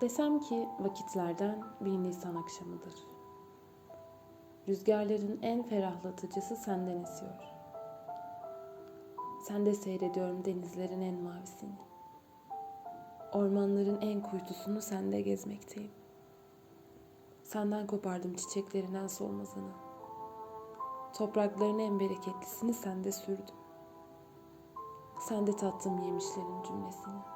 Desem ki vakitlerden bir Nisan akşamıdır. Rüzgarların en ferahlatıcısı senden esiyor. Sende seyrediyorum denizlerin en mavisini. Ormanların en kuytusunu sende gezmekteyim. Senden kopardım çiçeklerin en solmazını. Toprakların en bereketlisini sende sürdüm. Sende tattım yemişlerin cümlesini.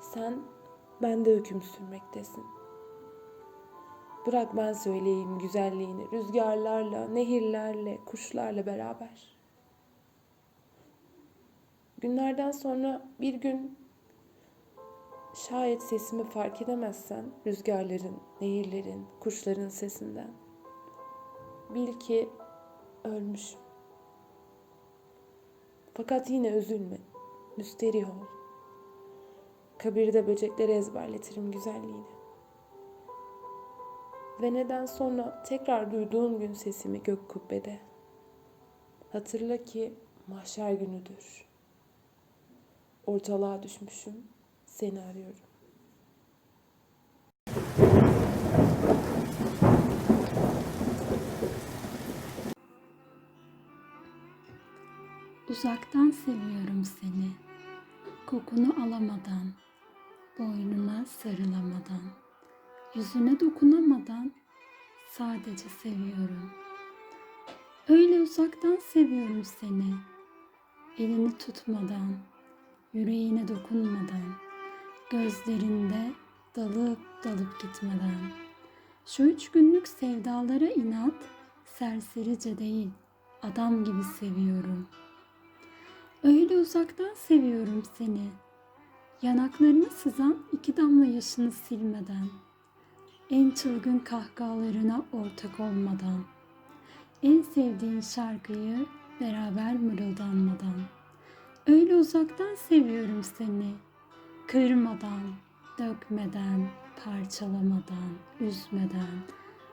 Sen bende hüküm sürmektesin. Bırak ben söyleyeyim güzelliğini rüzgarlarla, nehirlerle, kuşlarla beraber. Günlerden sonra bir gün şayet sesimi fark edemezsen rüzgarların, nehirlerin, kuşların sesinden bil ki ölmüşüm. Fakat yine üzülme, müsterih ol. Kabirde böcekleri ezberletirim güzelliğini. Ve neden sonra tekrar duyduğun gün sesimi gök kubbede. Hatırla ki mahşer günüdür. Ortalığa düşmüşüm, seni arıyorum. Uzaktan seviyorum seni. Kokunu alamadan, boynuna sarılamadan, yüzüne dokunamadan sadece seviyorum. Öyle uzaktan seviyorum seni. Elini tutmadan, yüreğine dokunmadan, gözlerinde dalıp dalıp gitmeden. Şu üç günlük sevdalara inat, serserice değil, adam gibi seviyorum.'' Öyle uzaktan seviyorum seni. Yanaklarına sızan iki damla yaşını silmeden. En çılgın kahkahalarına ortak olmadan. En sevdiğin şarkıyı beraber mırıldanmadan. Öyle uzaktan seviyorum seni. Kırmadan, dökmeden, parçalamadan, üzmeden,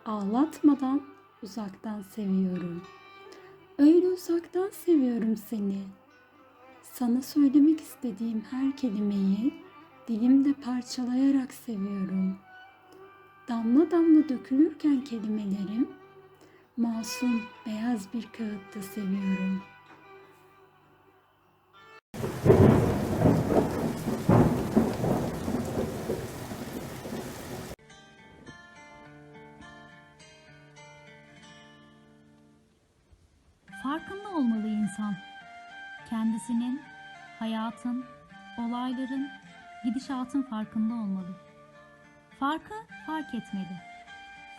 ağlatmadan uzaktan seviyorum. Öyle uzaktan seviyorum seni. Sana söylemek istediğim her kelimeyi dilimde parçalayarak seviyorum. Damla damla dökülürken kelimelerim masum beyaz bir kağıtta seviyorum. Farkında olmalı insan. Kendisinin, hayatın, olayların, gidişatın farkında olmalı. Farkı fark etmeli.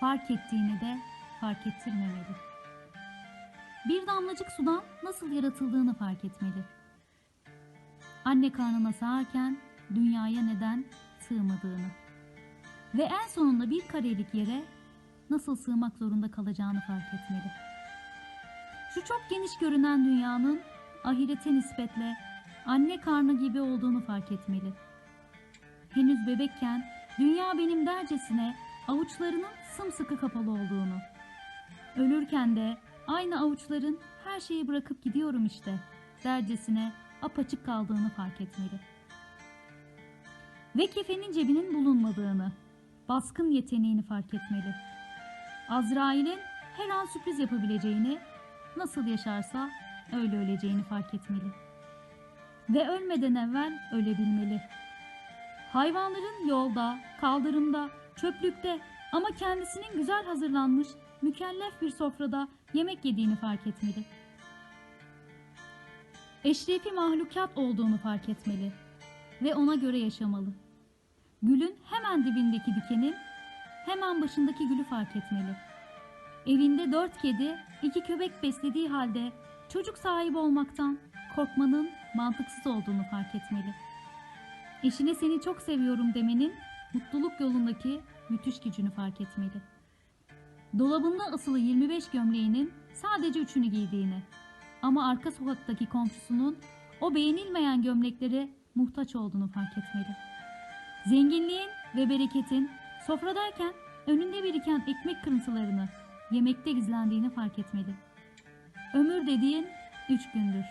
Fark ettiğini de fark ettirmemeli. Bir damlacık sudan nasıl yaratıldığını fark etmeli. Anne karnına sağarken dünyaya neden sığmadığını ve en sonunda bir karelik yere nasıl sığmak zorunda kalacağını fark etmeli. Şu çok geniş görünen dünyanın ahirete nispetle anne karnı gibi olduğunu fark etmeli. Henüz bebekken dünya benim dercesine avuçlarının sımsıkı kapalı olduğunu, ölürken de aynı avuçların her şeyi bırakıp gidiyorum işte dercesine apaçık kaldığını fark etmeli. Ve kefenin cebinin bulunmadığını, baskın yeteneğini fark etmeli. Azrail'in her an sürpriz yapabileceğini, nasıl yaşarsa öyle öleceğini fark etmeli. Ve ölmeden evvel ölebilmeli. Hayvanların yolda, kaldırımda, çöplükte ama kendisinin güzel hazırlanmış, mükellef bir sofrada yemek yediğini fark etmeli. Eşrefi mahlukat olduğunu fark etmeli ve ona göre yaşamalı. Gülün hemen dibindeki dikenin hemen başındaki gülü fark etmeli. Evinde dört kedi, iki köpek beslediği halde çocuk sahibi olmaktan korkmanın mantıksız olduğunu fark etmeli. eşine seni çok seviyorum demenin mutluluk yolundaki müthiş gücünü fark etmeli. Dolabında asılı 25 gömleğinin sadece üçünü giydiğini ama arka sokaktaki komşusunun o beğenilmeyen gömleklere muhtaç olduğunu fark etmeli. Zenginliğin ve bereketin sofradayken önünde biriken ekmek kırıntılarını yemekte gizlendiğini fark etmeli. Ömür dediğin üç gündür.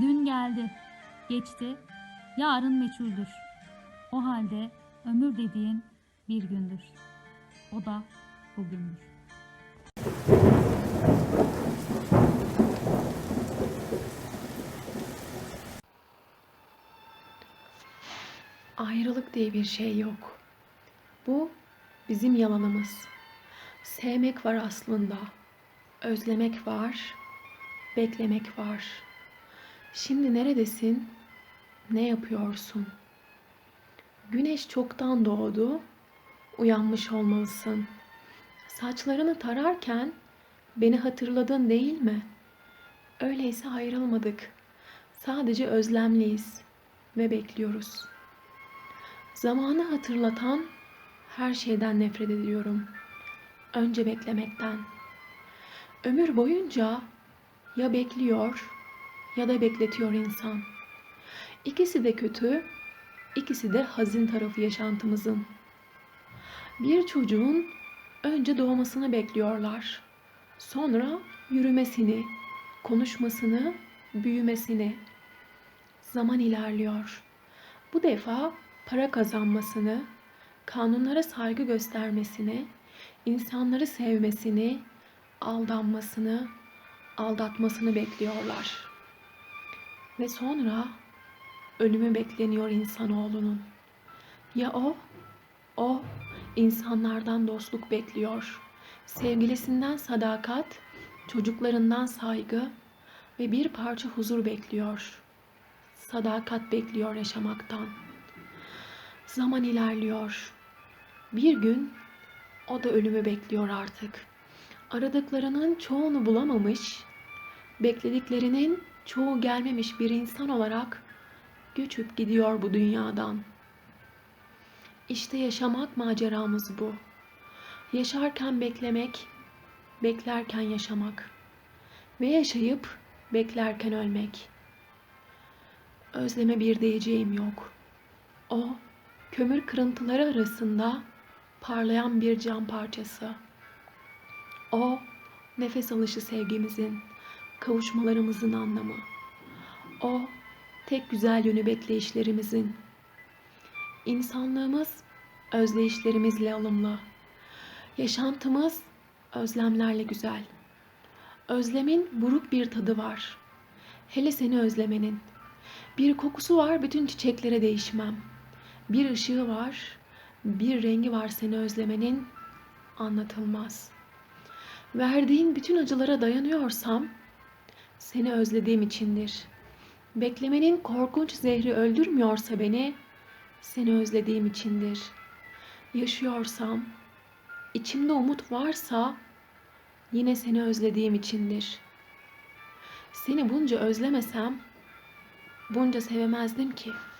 Dün geldi, geçti, yarın meçhuldür. O halde ömür dediğin bir gündür. O da bugündür. Ayrılık diye bir şey yok. Bu bizim yalanımız. Sevmek var aslında. Özlemek var. Beklemek var. Şimdi neredesin? Ne yapıyorsun? Güneş çoktan doğdu. Uyanmış olmalısın. Saçlarını tararken beni hatırladın değil mi? Öyleyse ayrılmadık. Sadece özlemliyiz ve bekliyoruz. Zamanı hatırlatan her şeyden nefret ediyorum. Önce beklemekten. Ömür boyunca ya bekliyor ya da bekletiyor insan. İkisi de kötü, ikisi de hazin tarafı yaşantımızın. Bir çocuğun önce doğmasını bekliyorlar. Sonra yürümesini, konuşmasını, büyümesini. Zaman ilerliyor. Bu defa para kazanmasını, kanunlara saygı göstermesini, insanları sevmesini, aldanmasını, aldatmasını bekliyorlar. Ve sonra ölümü bekleniyor insanoğlunun. Ya o? O insanlardan dostluk bekliyor. Sevgilisinden sadakat, çocuklarından saygı ve bir parça huzur bekliyor. Sadakat bekliyor yaşamaktan. Zaman ilerliyor. Bir gün o da ölümü bekliyor artık. Aradıklarının çoğunu bulamamış, beklediklerinin çoğu gelmemiş bir insan olarak göçüp gidiyor bu dünyadan. İşte yaşamak maceramız bu. Yaşarken beklemek, beklerken yaşamak ve yaşayıp beklerken ölmek. Özleme bir diyeceğim yok. O kömür kırıntıları arasında parlayan bir cam parçası. O nefes alışı sevgimizin, kavuşmalarımızın anlamı. O tek güzel yönü bekleyişlerimizin. İnsanlığımız özleyişlerimizle alımlı. Yaşantımız özlemlerle güzel. Özlemin buruk bir tadı var. Hele seni özlemenin. Bir kokusu var bütün çiçeklere değişmem. Bir ışığı var, bir rengi var seni özlemenin anlatılmaz. Verdiğin bütün acılara dayanıyorsam seni özlediğim içindir. Beklemenin korkunç zehri öldürmüyorsa beni seni özlediğim içindir. Yaşıyorsam, içimde umut varsa yine seni özlediğim içindir. Seni bunca özlemesem bunca sevemezdim ki.''